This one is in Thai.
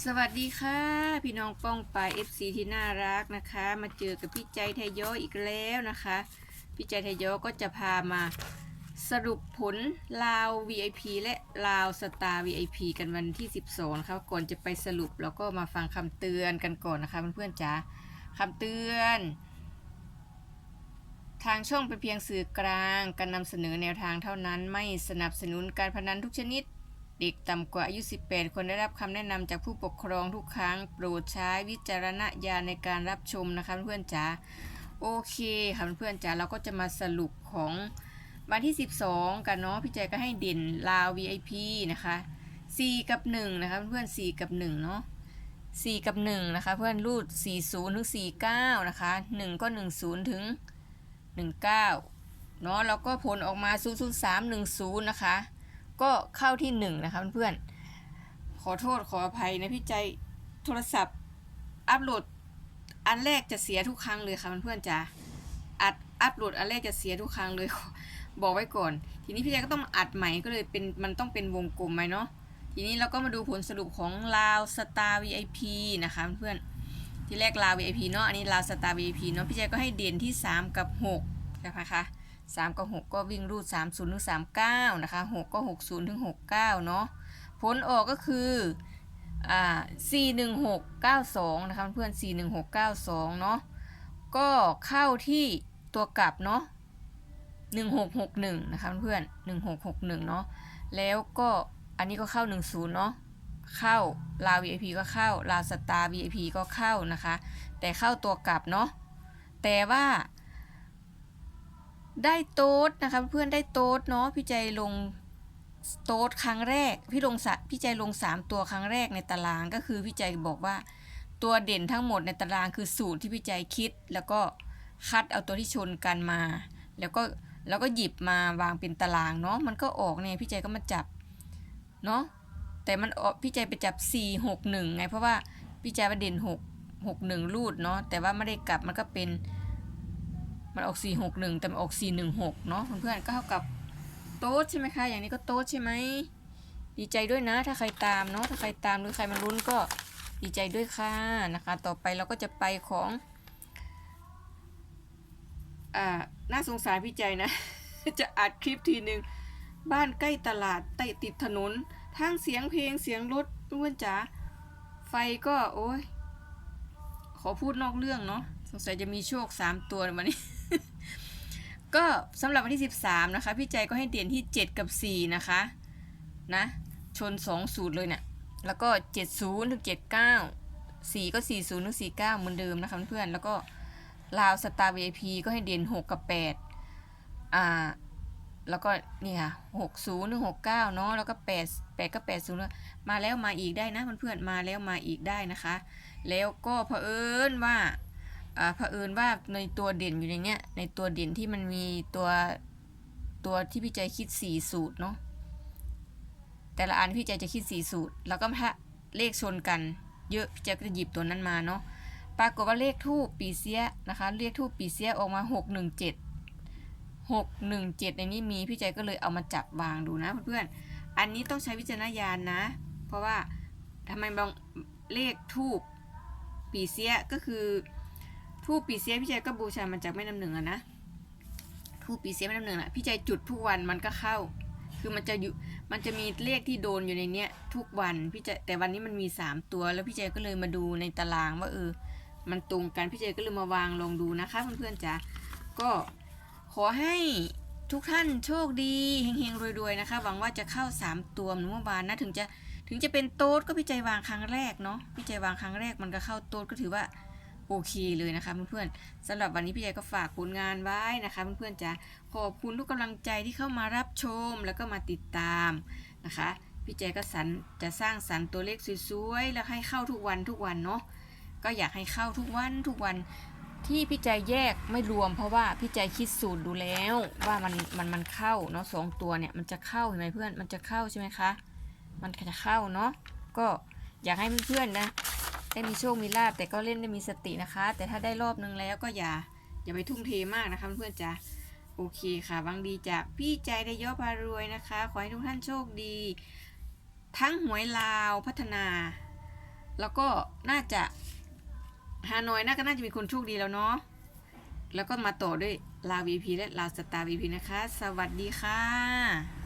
สวัสดีค่ะ พี่น้องป้องปาย FC ที่น่ารักนะคะ มาเจอกับพี่ใจไทยโยอีกแล้วนะคะ พี่ใจไทยโยก็จะพามาสรุปผลลาว VIP และลาวสตาร์ VIP กันวันที่ 12นะคะก่อนจะไปสรุปแล้วก็มาฟังคำเตือนกันก่อนนะคะเพื่อนๆจ๋าคำเตือนทางช่องเป็นเพียงสื่อกลาง การนำเสนอแนวทางเท่านั้น ไม่สนับสนุนการพนันทุกชนิด เด็กต่ำกว่าอายุ 18คนได้รับคำแนะนำจากผู้ปกครองทุกครั้ง โปรดใช้วิจารณญาณในการรับชมนะคะเพื่อนจ๋าโอเคค่ะเพื่อนจ๋าเราก็จะมาสรุปของวันที่ 12 กันเนาะพี่แจก็ให้เด่นลาว VIP นะคะ 4 กับ 1 นะคะเพื่อน4กับ 1 เนาะ4 กับ 1 นะคะ เพื่อนรูด 40 ถึง 49 นะคะ 1 ก็ 10 ถึง 19 เนาะแล้วก็ผลออกมา 00310 นะคะ ก็เข้าที่1นะคะเพื่อนๆขอโทษขออภัยนะพี่ใจโทรศัพท์อัปโหลดอันแรกจะเสียทุกครั้งเลยค่ะเพื่อนๆจ๋าอัดอัปโหลดอันแรกจะเสียทุกครั้งเลย บอกไว้ก่อน ทีนี้พี่ใจก็ต้องอัดใหม่ก็เลยเป็นมันต้องเป็นวงกลมไหมเนาะทีนี้เราก็มาดูผลสรุปของลาวสตาร์ VIP นะคะเพื่อนๆที่แรกลาว VIP เนาะอันนี้ลาวสตาร์ VIP เนาะพี่ใจก็ให้เด่นที่ 3 กับ6นะคะ สามกับหกก็วิ่งรูดสามศูนย์ถึงสามเก้านะคะหกก็หกศูนย์ถึงหกเก้าเนาะผลออกก็คืออ่าสี่หนึ่งหกเก้าสองนะคะเพื่อนสี่หนึ่งหกเก้าสองเนาะก็เข้าที่ตัวกลับเนาะหนึ่งหกหกหนึ่งนะคะเพื่อนหนึ่งหกหกหนึ่งเนาะแล้วก็อันนี้ก็เข้าหนึ่งศูนย์เนาะเข้าลาว VIP ก็เข้าลาวสตาร์ VIP ก็เข้านะคะ แต่เข้าตัวกลับเนาะแต่ว่า ได้โต๊ดนะคะเพื่อนได้โต๊ดเนาะพี่ใจลงโต๊ดครั้งแรก พี่ลงสะพี่ใจลงสามตัวครั้งแรกในตารางก็คือพี่ใจบอกว่าตัวเด่นทั้งหมดในตารางคือสูตรที่พี่ใจคิด แล้วก็คัดเอาตัวที่ชนกันมา แล้วก็แล้วก็หยิบมาวางเป็นตารางเนาะมันก็ออกเนี่ยพี่ใจก็มาจับเนาะแต่มันออกพี่ใจไปจับ 4 6 1ไงเพราะว่าพี่ใจประเด่น6 6 1รูดเนาะแต่ว่าไม่ได้กลับมันก็เป็น มันออก 4 6 1 แต่มันออก 4 1 6 เนาะเพื่อนๆก็เท่ากับโต๊ดใช่ไหมคะ อย่างนี้ก็โต๊ดใช่ไหม ดีใจด้วยนะ ถ้าใครตามเนาะ ถ้าใครตามหรือใครมาลุ้นก็ดีใจด้วยค่ะนะคะ ต่อไปเราก็จะไปของ อ่า น่าสงสารพี่ใจนะ จะอัดคลิปทีหนึ่งบ้านใกล้ตลาดใต้ติดถนนทางเสียงเพลงเสียงรถเพื่อนๆจ๋า ไฟก็โอ้ย ขอพูดนอกเรื่องเนาะ สงสัยจะมีโชค3ตัววันนี้ ก็สำหรับวันที่ 13 นะคะ พี่ใจก็ให้เด่นที่ 7 กับ 4 นะคะ นะ ชน 2 สูตรเลยเนี่ย แล้วก็ 70ถึง79 4 ก็ 40ถึง49 เหมือนเดิมนะคะเพื่อน แล้วก็ลาวสตาร์ VIP ก็ให้เด่น 6 กับ 8 อ่า แล้วก็นี่ค่ะ60ถึง69 เนาะ แล้วก็ 8 8ก็80 มาแล้วมาอีกได้นะเพื่อนๆ มาแล้วมาอีกได้นะคะ แล้วก็เผอิญว่า อ่าเผอิญว่าในตัวเด่นอยู่ในเนี้ย ในตัวเด่นที่มันมีตัวตัวที่พี่ใจคิดสี่สูตรเนาะแต่ละอันพี่ใจจะคิดสี่สูตร แล้วก็ถ้าเลขชนกัน เยอะพี่ใจก็จะหยิบตัวนั้นมาเนาะปรากฏว่าเลขทูปปีเสียนะคะเลขทูปปีเสียออกมาหกหนึ่งเจ็ดหกหนึ่งเจ็ดในนี้มีพี่ใจก็เลยเอามาจับวางดูนะเพื่อนๆอันนี้ต้องใช้วิจารณญาณนะ เพราะว่าทำไมบางเลขทูปปีเสียก็คือ ทูปปีเสียพี่ใจก็บูชามันจากแม่น้ำหนึ่งอะนะทูปปีเสียแม่น้ำหนึ่งอะพี่ใจจุดทุกวันมันก็เข้า คือมันจะอยู่มันจะมีเลขที่โดนอยู่ในเนี้ย ทุกวันพี่ใจแต่วันนี้มันมีสามตัวแล้วพี่ใจก็เลยมาดูในตารางว่าเออ มันตรงกันพี่ใจก็เลยมาวางลงดูนะคะเพื่อนๆจ๋าก็ขอให้ทุกท่านโชคดีเฮงๆรวยๆนะคะ หวังว่าจะเข้าสามตัวเหมือนเมื่อวานนะถึงจะถึงจะเป็นโต๊ดก็พี่ใจวางครั้งแรกเนาะพี่ใจวางครั้งแรกมันก็เข้าโต๊ดก็ถือว่า โอเคเลยนะคะเพื่อนๆสำหรับวันนี้พี่ใหญ่ก็ฝากผลงานไว้นะคะเพื่อนๆจะขอบคุณทุกกำลังใจที่เข้ามารับชมแล้วก็มาติดตามนะคะพี่ใจก็สรรจะสร้างสรรค์ตัวเลขสวยๆแล้วให้เข้าทุกวันทุกวันเนาะก็อยากให้เข้าทุกวันทุกวันที่พี่ใจแยกไม่รวม เพราะว่าพี่ใจคิดสูตรดูแล้วว่ามันมันมันเข้าเนาะสองตัวเนี่ยมันจะเข้าเห็นไหมเพื่อนมันจะเข้าใช่ไหมคะมันจะเข้าเนาะก็อยากให้เพื่อนๆนะ ได้มีโชคมีลาบแต่ก็เล่นได้มีสตินะคะ แต่ถ้าได้รอบนึงแล้วก็อย่าอย่าไปทุ่มเทมากนะคะเพื่อนจ้ะโอเคค่ะบางดีจากพี่ใจได้ย่อพารวยนะคะ ขอให้ทุกท่านโชคดี ทั้งหวยลาวพัฒนา แล้วก็น่าจะฮานอยน่าก็น่าจะมีคนโชคดีแล้วเนาะแล้วก็มาต่อด้วยลา VP และลาวสตาร์ VP นะคะ สวัสดีค่ะ